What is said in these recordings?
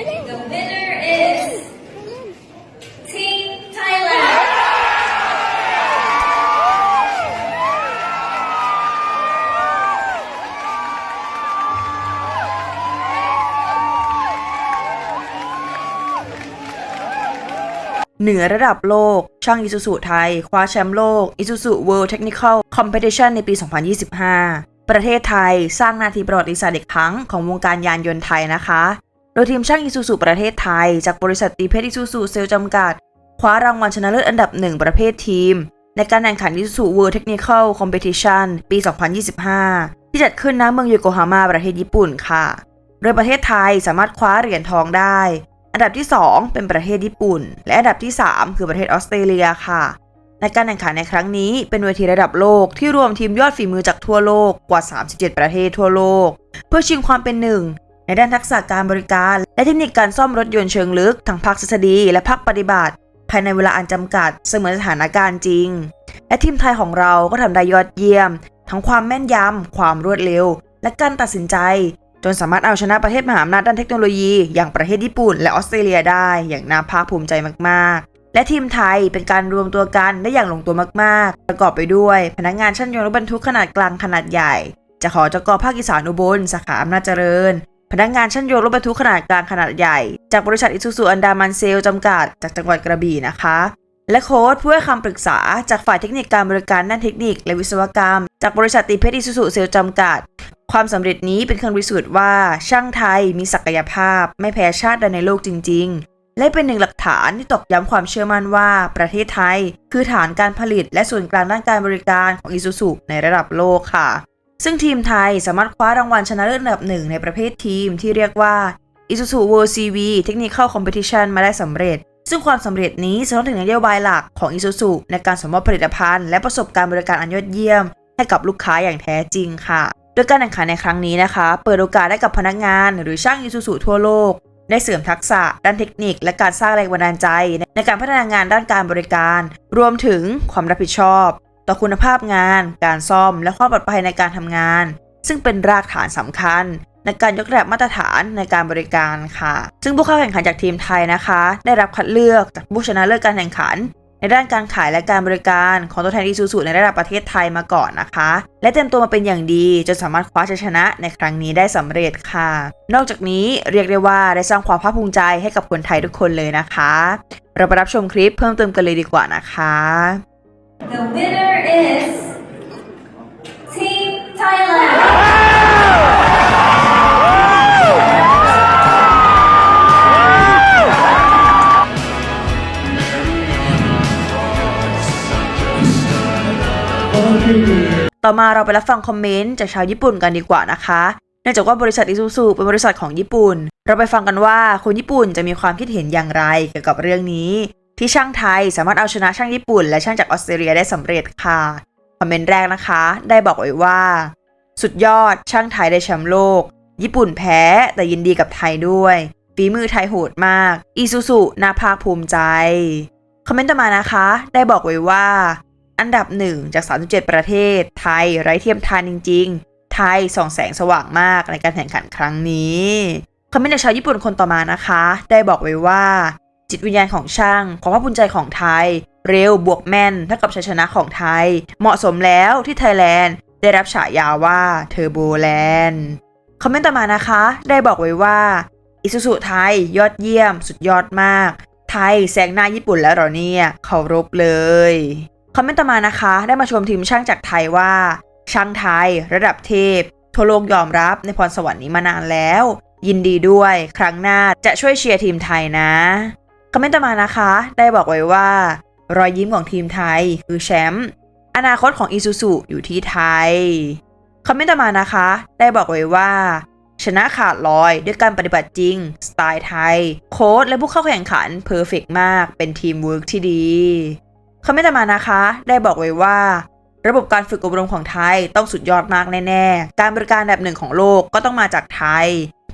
The winner is Team Thailand. เหนือระดับโลก ช่างอิซูซุไทย คว้าแชมป์โลก Isuzu World Technical Competition ในปี 2025 ประเทศไทยสร้างนาทีประวัติศาสตร์อีกครั้งของวงการยานยนต์ไทยนะคะ โดยทีมช่างอิซูซุประเทศไทย จากบริษัทตีเพชรอิซูซุเซลจำกัด คว้ารางวัลชนะเลิศอันดับหนึ่งประเภททีม ในการแข่งขัน Isuzu World Technical Competition ปี 2025 ที่จัดขึ้นณเมืองโยโกฮาม่าประเทศญี่ปุ่นค่ะ โดยประเทศไทยสามารถคว้าเหรียญทองได้ อันดับที่ 2 เป็นประเทศญี่ปุ่น และอันดับที่ 3 คือประเทศออสเตรเลียค่ะในการแข่งขันในครั้งนี้เป็นเวทีระดับโลกที่รวมทีมยอดฝีมือจากทั่วโลกกว่า 37 ประเทศทั่วโลก เพื่อชิงความเป็นหนึ่ง ในด้านทักษะการบริการ และเทคนิคการซ่อมรถยนต์เชิงลึกทั้งภาคทฤษฎีและภาคปฏิบัติ ภายในเวลาอันจำกัดเสมือนสถานการณ์จริง และทีมไทยของเราก็ทำได้ยอดเยี่ยม ทั้งความแม่นยำความรวดเร็ว และการตัดสินใจ จนสามารถเอาชนะประเทศมหาอำนาจด้านเทคโนโลยี อย่างประเทศญี่ปุ่น และออสเตรเลียได้อย่างน่าภาคภูมิใจมากๆและทีมไทยเป็นการรวมตัวกันได้อย่างลงตัวมาก ๆ ประกอบไปด้วย พนักงานช่างยนต์รถบรรทุกขนาดกลางขนาดใหญ่จากหอจกภาคอีสานอุบลสาขาอำนาจเจริญ พนักงานช่างยนต์รถบรรทุกขนาดกลางขนาดใหญ่ จากบริษัทอิซูซูอันดามันเซลจำกัด จากจังหวัดกระบี่นะคะ และโค้ดผู้ให้คำปรึกษาจากฝ่ายเทคนิคการบริการด้านเทคนิค และวิศวกรรม จากบริษัทตีเพชรอิซูซูเซลจำกัด ความสำเร็จนี้เป็นเครื่องพิสูจน์ว่าช่างไทยมีศักยภาพ ไม่แพ้ชาติใดในโลกจริง ๆ และเป็นหนึ่งหลักฐานที่ตอกย้ำความเชื่อมั่นว่า ประเทศไทย คือฐานการผลิตและส่วนกลางด้านการบริการของอิซูซุในระดับโลกค่ะ ซึ่งทีมไทยสามารถคว้ารางวัลชนะเลิศอันดับหนึ่งในประเภททีมที่เรียกว่า Isuzu World CV Technical Competition มาได้สำเร็จ ซึ่งความสำเร็จนี้สะท้อนถึงนโยบายหลักของ Isuzu ในการสมมอบผลิตภัณฑ์และประสบการณ์บริการอันยอดเยี่ยม ให้กับลูกค้าอย่างแท้จริงค่ะ โดยการแข่งขันในครั้งนี้นะคะ เปิดโอกาสให้กับพนักงานหรือช่าง Isuzu ทั่วโลกได้เสริมทักษะด้านเทคนิค และการสร้างแรงบันดาลใจ ในการพัฒนางานด้านการบริการ รวมถึงความรับผิดชอบ ต่อคุณภาพงาน การซ่อม และความปลอดภัยในการทำงาน ซึ่งเป็นรากฐานสำคัญ ในการยกระดับมาตรฐานในการบริการค่ะ ซึ่งผู้เข้าแข่งขันจากทีมไทยนะคะ ได้รับคัดเลือกจากผู้ชนะเลิศการแข่งขัน ในด้านการขายและการบริการของตัวแทนอีซูซูในระดับประเทศไทยมาก่อนนะคะ และเตรียมตัวมาเป็นอย่างดีจนสามารถคว้าชัยชนะในครั้งนี้ได้สำเร็จค่ะ นอกจากนี้เรียกได้ว่าได้สร้างความภาคภูมิใจให้กับคนไทยทุกคนเลยนะคะ เราไปรับชมคลิปเพิ่มเติมกันเลยดีกว่านะคะ The winner is Team Thailand. ต่อมาเราไปรับฟังคอมเมนต์จากชาวญี่ปุ่นกันดีกว่านะคะเนื่องจากว่าบริษัทอิซูซุเป็นบริษัทของญี่ปุ่น เราไปฟังกันว่าคนญี่ปุ่นจะมีความคิดเห็นอย่างไรเกี่ยวกับเรื่องนี้ ที่ช่างไทยสามารถเอาชนะช่างญี่ปุ่น และช่างจากออสเตรเลียได้สำเร็จค่ะคอมเมนต์แรกนะคะ ได้บอกไว้ว่า สุดยอดช่างไทยได้แชมป์โลก ญี่ปุ่นแพ้แต่ยินดีกับไทยด้วยฝีมือไทยโหดมากอีซูซุน่าภาคภูมิใจคอมเมนต์ต่อมานะคะ ได้บอกไว้ว่า อันดับหนึ่งจาก 37 ประเทศ ไทยไร้เทียมทานจริง ๆ ไทยส่องแสงสว่างมากในการแข่งขันครั้งนี้คอมเมนต์จากชาวญี่ปุ่นคนต่อมานะคะ ได้บอกไว้ว่า จิตวิญญาณของช่าง ความภาคภูมิใจของไทย เร็วบวกแม่นเท่ากับชัยชนะของไทย เหมาะสมแล้วที่ไทยแลนด์ได้รับฉายาว่าเทอร์โบแลนด์คอมเมนต์ต่อมานะคะ ได้บอกไว้ว่าอิซูซุไทยยอดเยี่ยม สุดยอดมาก ไทยแซงหน้าญี่ปุ่นแล้วเหรอเนี่ยเคารพเลยคอมเมนต์ต่อมานะคะ ได้มาชมทีมช่างจากไทยว่า ช่างไทย ระดับเทพทั่วโลกยอมรับในพรสวรรค์นี้มานานแล้ว ยินดีด้วย ครั้งหน้าจะช่วยเชียร์ทีมไทยนะ คอมเมนต์ต่อมานะคะ ได้บอกไว้ว่า รอยยิ้มของทีมไทยคือแชมป์อนาคตของอีซูซุอยู่ที่ไทย คอมเมนต์ต่อมานะคะ ได้บอกไว้ว่า ชนะขาดลอยด้วยการปฏิบัติจริง สไตล์ไทย โค้ดและผู้เข้าแข่งขันเพอร์เฟกมากเป็นทีมเวิร์กที่ดี คอมเมนต์ต่อมานะคะ ได้บอกไว้ว่า ระบบการฝึกอบรมของไทยต้องสุดยอดมากแน่ๆ การบริการแบบหนึ่งของโลกก็ต้องมาจากไทย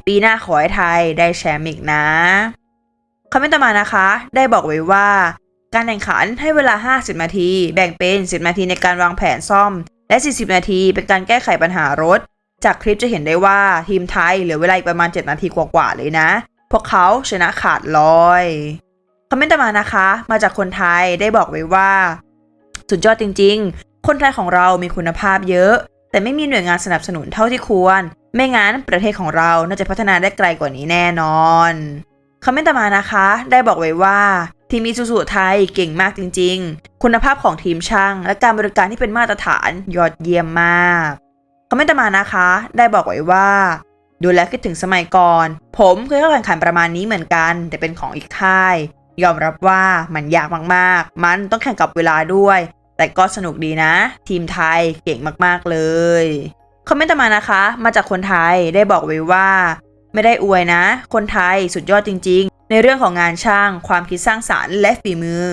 ปีหน้าขอให้ไทยได้แชมป์อีกนะ คอมเมนต์ต่อมานะคะ ได้บอกไว้ว่า การแข่งขันให้เวลา 50 นาที แบ่งเป็น 10 นาทีในการวางแผนซ่อม และ 40 นาทีเป็นการแก้ไขปัญหารถ จากคลิปจะเห็นได้ว่าทีมไทยเหลือเวลาอีกประมาณ 7 นาทีกว่าๆเลยนะ พวกเขาชนะขาดลอยคอมเมนต์ต่อมานะคะ มาจากคนไทยได้บอกไว้ว่า สุดยอดจริง ๆ คนไทยของเรามีคุณภาพเยอะ แต่ไม่มีหน่วยงานสนับสนุนเท่าที่ควร ไม่งั้นประเทศของเราน่าจะพัฒนาได้ไกลกว่านี้แน่นอน คอมเมนต์ต่อมานะคะ ได้บอกไว้ว่าทีมอีซูซูไทยเก่งมากจริง ๆ คุณภาพของทีมช่าง และการบริการที่เป็นมาตรฐานยอดเยี่ยมมากคอมเมนต์ต่อมานะคะ ได้บอกไว้ว่า ดูแลคิดถึงสมัยก่อน ผมเคยเข้าแข่งขันประมาณนี้เหมือนกัน แต่เป็นของอีกค่าย ยอมรับว่ามันยากมากๆ มันต้องแข่งกับเวลาด้วย แต่ก็สนุกดีนะ ทีมไทยเก่งมากๆเลยคอมเมนต์ต่อมานะคะ มาจากคนไทยได้บอกไว้ว่า ไม่ได้อวยนะ คนไทยสุดยอดจริง ๆ ในเรื่องของงานช่าง ความคิดสร้างสารรค์และฝีมือ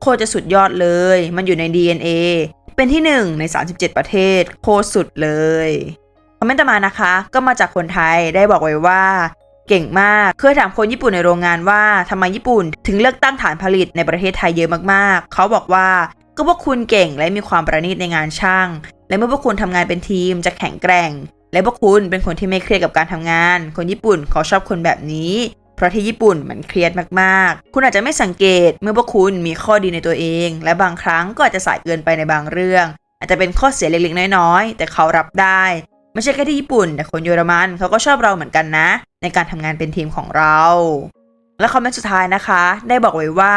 โคตรจะสุดยอดเลย มันอยู่ใน DNA เป็นที่หนึ่งใน 37 ประเทศ โคตรสุดเลยคอมเมนต์ต่อมานะคะ ก็มาจากคนไทยได้บอกไว้ว่า เก่งมากเคยถามคนญี่ปุ่นในโรงงานว่าทำไมญี่ปุ่น ถึงเลือกตั้งฐานผลิตในประเทศไทยเยอะมากๆ เขาบอกว่าก็พวกคุณเก่งและมีความประณีตในงานช่าง และเมื่อพวกคุณทำงานเป็นทีมจะแข็งแกร่ง และพวกคุณเป็นคนที่ไม่เครียดกับการทำงาน คนญี่ปุ่นเขาชอบคนแบบนี้ เพราะที่ญี่ปุ่นมันเครียดมากๆ คุณอาจจะไม่สังเกตเมื่อพวกคุณมีข้อดีในตัวเอง และบางครั้งก็อาจจะสายเกินไปในบางเรื่อง อาจจะเป็นข้อเสียเล็กๆน้อยๆ แต่เขารับได้ ไม่ใช่แค่ที่ญี่ปุ่น แต่คนเยอรมันเขาก็ชอบเราเหมือนกันนะ ในการทำงานเป็นทีมของเรา และคอมเมนต์สุดท้ายนะคะ ได้บอกไว้ว่า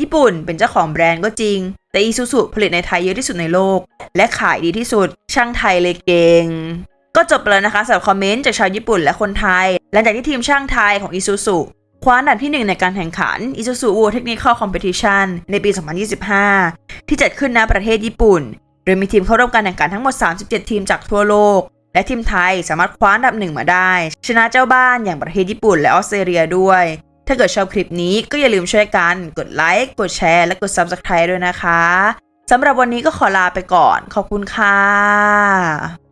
ญี่ปุ่นเป็นเจ้าของแบรนด์ก็จริง แต่อีซูซูผลิตในไทยเยอะที่สุดในโลก และขายดีที่สุด ช่างไทยเลยเก่ง ก็จบไปแล้วนะคะสำหรับคอมเมนต์จากชาวญี่ปุ่นและคนไทย หลังจากที่ทีมช่างไทยของอีซูซูคว้าอันดับที่หนึ่งในการแข่งขัน Isuzu World Technical Competition ในปี 2025 ที่จัดขึ้นณประเทศญี่ปุ่น โดยมีทีมเข้าร่วมการแข่งขันทั้งหมด 37 ทีมจากทั่วโลก และทีมไทยสามารถคว้าอันดับหนึ่งมาได้ ชนะเจ้าบ้านอย่างประเทศญี่ปุ่นและออสเตรเลียด้วย ถ้าเกิดชอบคลิปนี้ก็อย่าลืมช่วยกัน กดไลค์ กดแชร์ และกด Subscribe ด้วยนะคะ สำหรับวันนี้ก็ขอลาไปก่อน ขอบคุณค่ะ